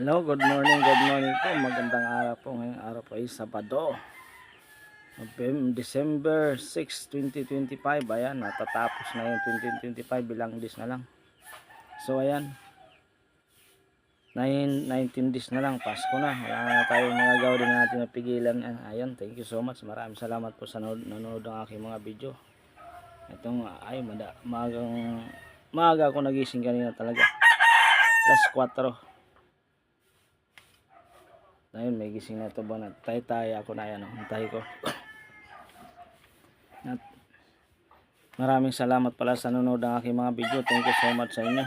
Hello, good morning, good morning po. Magandang araw po. Ngayong araw po ay Sabado. December 6, 2025. Ayan, natatapos na yung 2025. Bilang days na lang. So, ayan. 9, 19 days na lang. Pasko na. Wala na tayong mga gawa din natin napigilan. Ayan, thank you so much. Maraming salamat po sa nanood ng aking mga video. Itong, ay, mada, magang, maaga ako nagising kanina talaga. Plus 4. Ayun, may gising na ito ba na tay-tay ako na yan, oh. Antay ko. At maraming salamat pala sa nanonood ng aking mga video. Thank you so much sa inyo.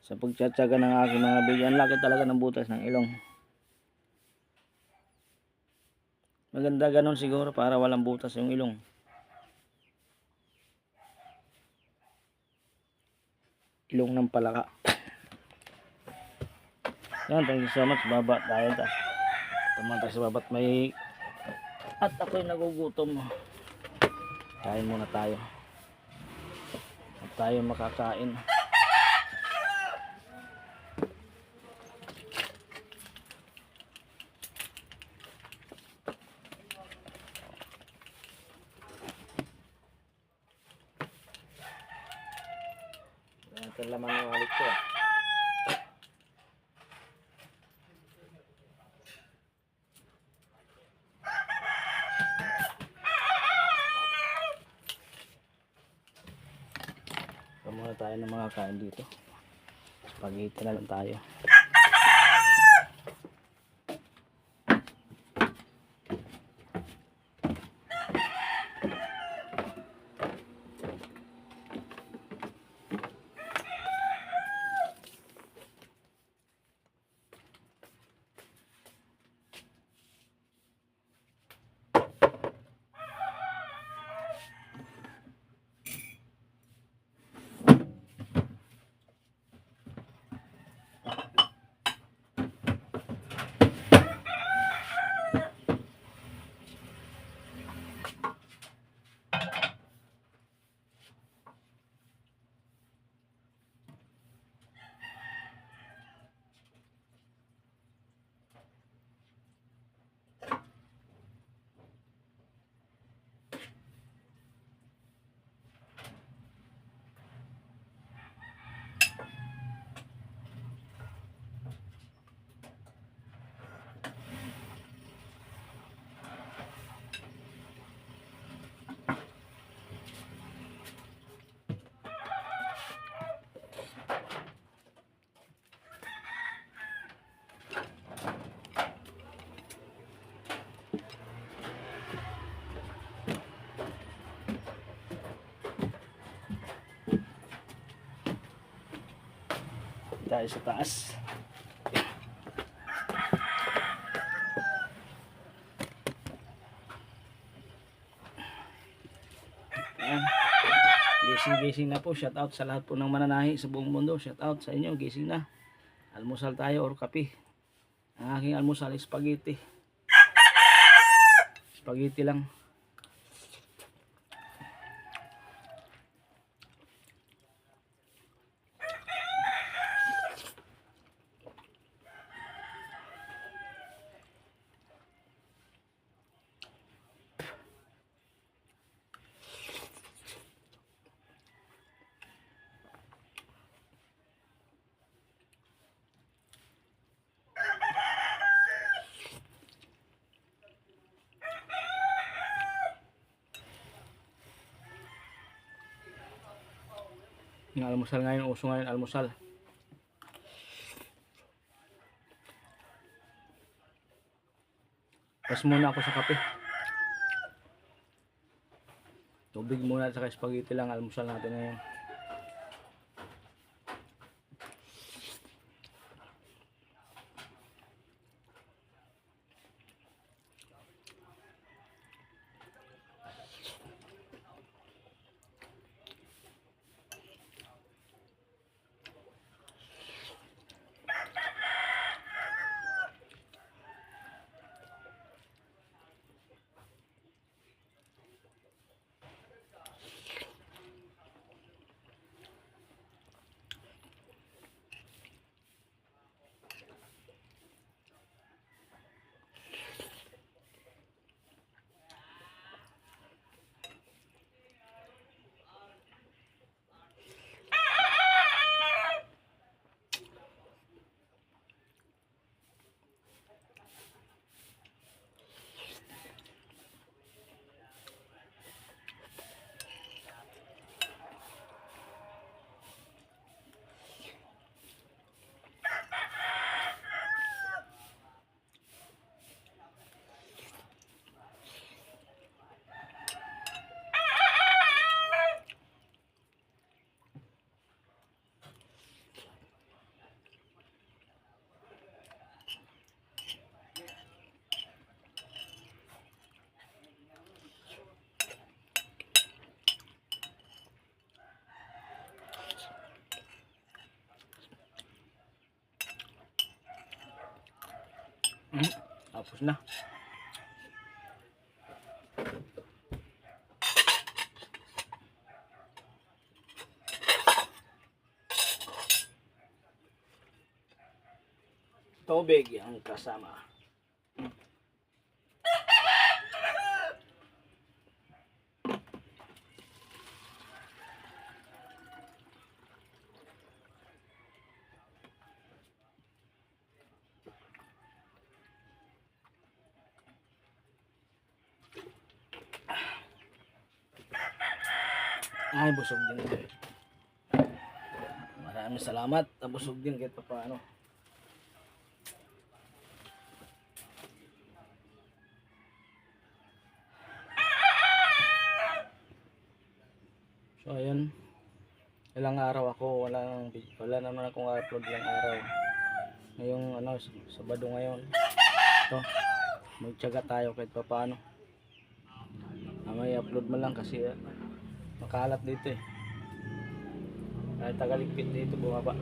Sa pagtsatsaga ng aking mga video. Ang laki talaga ng butas ng ilong. Maganda ganun siguro para walang butas yung ilong. Ilong ng palaka. Yan, thank you so much. Baba tayo ta. Tuman tayo sa babat may at ako'y nagugutom. Kain muna tayo. At tayo makakain. Ito laman ng alit ko. ah. So, muna tayo ng mga kain dito. Spaghetti na lang tayo. Tayo sa taas. Gising-gising na po. Shout out sa lahat po ng mananahi sa buong mundo. Shout out sa inyo. Gising na. Almusal tayo or kape. Ang aking almusal is spaghetti. Spaghetti lang. Yung almusal ngayon, uso ngayon almusal. Pas muna ako sa kape. Tubig muna at saka spaghetti lang almusal natin ngayon. Na. Tubig ang kasama. Ay, busog din. Maraming salamat. Busog din kahit pa paano. So, ayun. Ilang araw ako, wala, nang wala naman akong upload ilang araw. Ngayong ano, Sabado ngayon. Ito, magtyaga tayo kahit pa paano. Ah, may upload mo lang kasi ah, makalat dito eh. Kahit tagaligpit dito bumaba.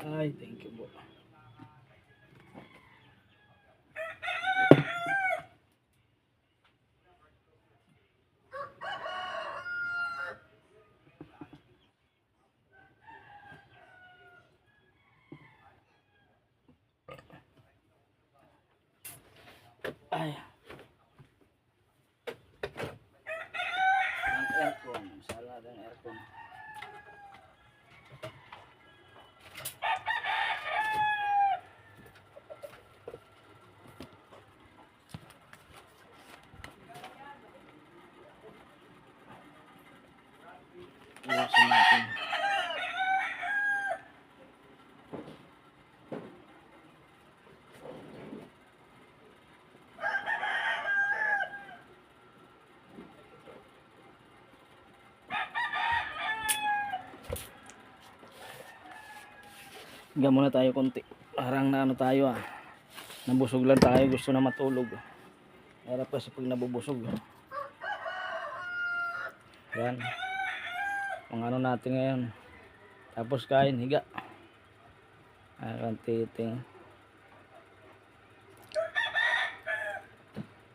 Ay, thank you po. nada en. Higa muna tayo konti. Parang na ano tayo ah. Nabusog lang tayo. Gusto na matulog. Harap kasi pag nabubusog. Yan. Ang ano natin ngayon. Tapos kain, higa. Ayan, titing.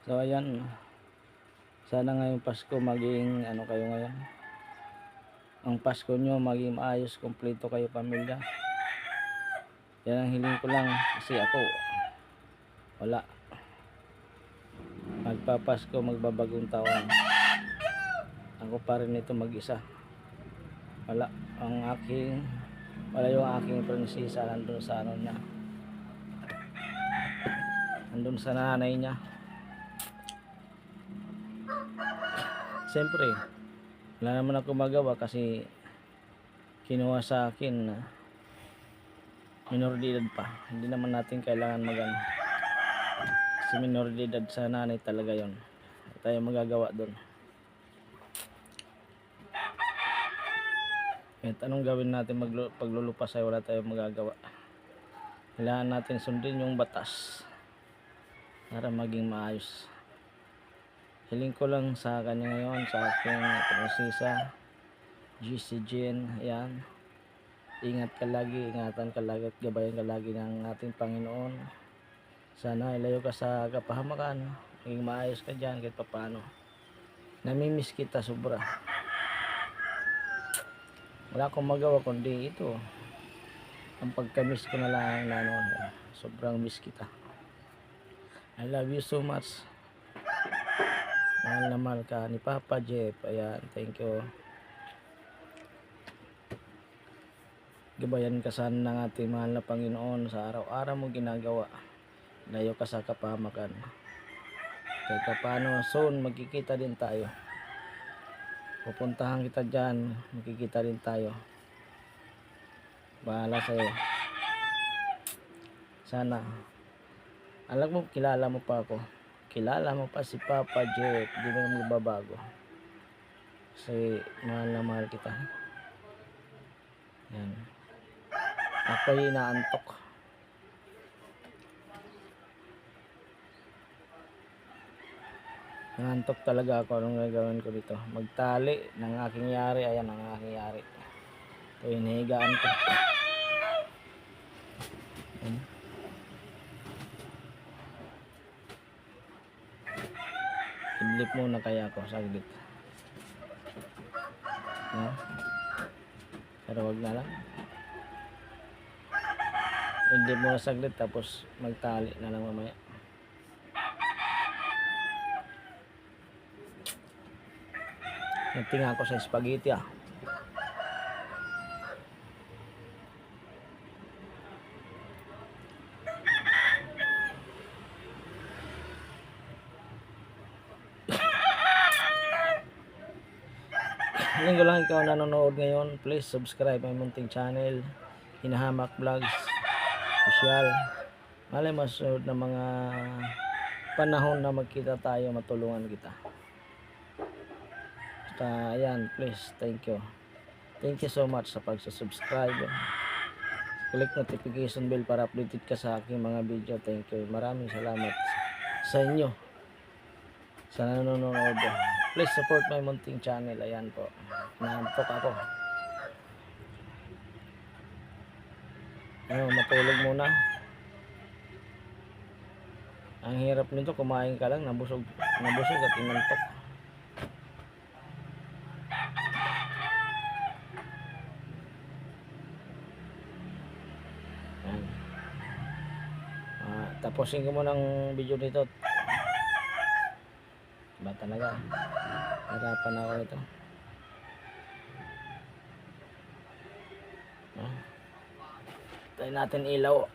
So ayan. Sana ngayong Pasko maging ano kayo ngayon. Ang Pasko nyo maging maayos, kompleto kayo pamilya. Yan ang hiling ko lang kasi ako wala. Magpapasko, magbabagong taon. Ako pa rin ito mag-isa. Wala. Ang aking wala yung aking prinsesa nandun sa ano niya. Nandun sa nanay niya. Siyempre, wala naman ako magawa kasi kinuha sa akin na minor edad pa. Hindi naman natin kailangan magano. Kasi minor de edad sa nanay talaga yon. Tayo magagawa doon. Kahit anong gawin natin paglulupas ay wala tayong magagawa. Kailangan natin sundin yung batas para maging maayos. Hiling ko lang sa kanya ngayon, sa aking prinsesa, GC Jean, ayan. Ingat ka lagi, ingatan ka lagi at gabayan ka lagi ng ating Panginoon. Sana ilayo ka sa kapahamakan, maging maayos ka dyan kahit papano. Namimiss kita sobra. Wala akong magawa kundi ito. Ang pagka-miss ko na lang na ano, sobrang miss kita. I love you so much. Mahal na mahal ka ni Papa Jeff. Ayan, thank you. Gabayan ka sana ng ating mahal na Panginoon sa araw-araw mo ginagawa. Layo ka sa kapahamakan. Kahit pa paano, soon magkikita din tayo. Pupuntahan kita dyan, magkikita din tayo. Bahala sa'yo. Sana. Alam mo, kilala mo pa ako. Kilala mo pa si Papa Jeff. Di mo na magbabago. Kasi mahal na mahal kita. Yan. Ako'y inaantok. Nantok talaga ako anong gagawin ko dito. Magtali ng aking yari. Ayan ang aking yari. Ito yung higaan ko. Ayan. Idlip muna kaya ako saglit. No? Pero wag na lang. Idlip muna saglit tapos magtali na lang mamaya. Nagtinga ako sa spaghetti ah. Linggo lang ikaw nanonood ngayon, please subscribe my munting channel, Hinahamak Vlogs, Official. Malay masunod na mga panahon na magkita tayo, matulungan kita. Basta, ayan, please, thank you. Thank you so much sa pagsusubscribe. Click notification bell para updated ka sa aking mga video. Thank you. Maraming salamat sa inyo. Sa nanonood. Please support my munting channel. Ayan po. Naantok ako. Ano, matulog muna. Ang hirap nito, kumain ka lang, nabusog, nabusog at inantok. Ah, tapusin ko muna ang video nito. Ba talaga? Harapan ako ito. Tayo natin ilaw.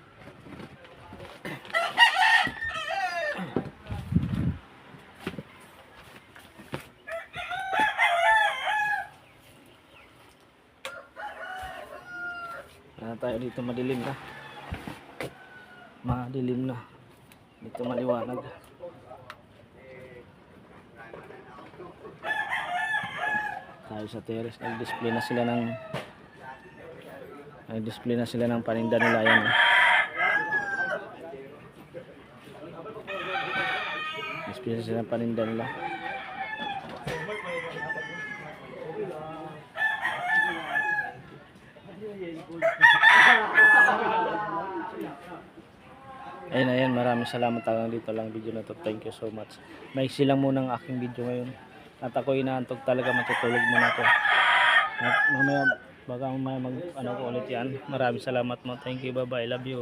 Ah, tayo dito madilim na. Madilim na. Dito maliwanag. Tayo sa terrace. Nag-display na sila ng nag-display na sila ng paninda nila yan. oh. Display na sila ng paninda nila. Ayun, ayun, maraming salamat hanggang dito lang video na to. Thank you so much. Maiksi lang muna ang aking video ngayon. At ako inaantog talaga matutulog muna ako. At mamaya, baka mamaya mag ano ko ulit yan. Maraming salamat mo. Thank you, bye bye. Love you.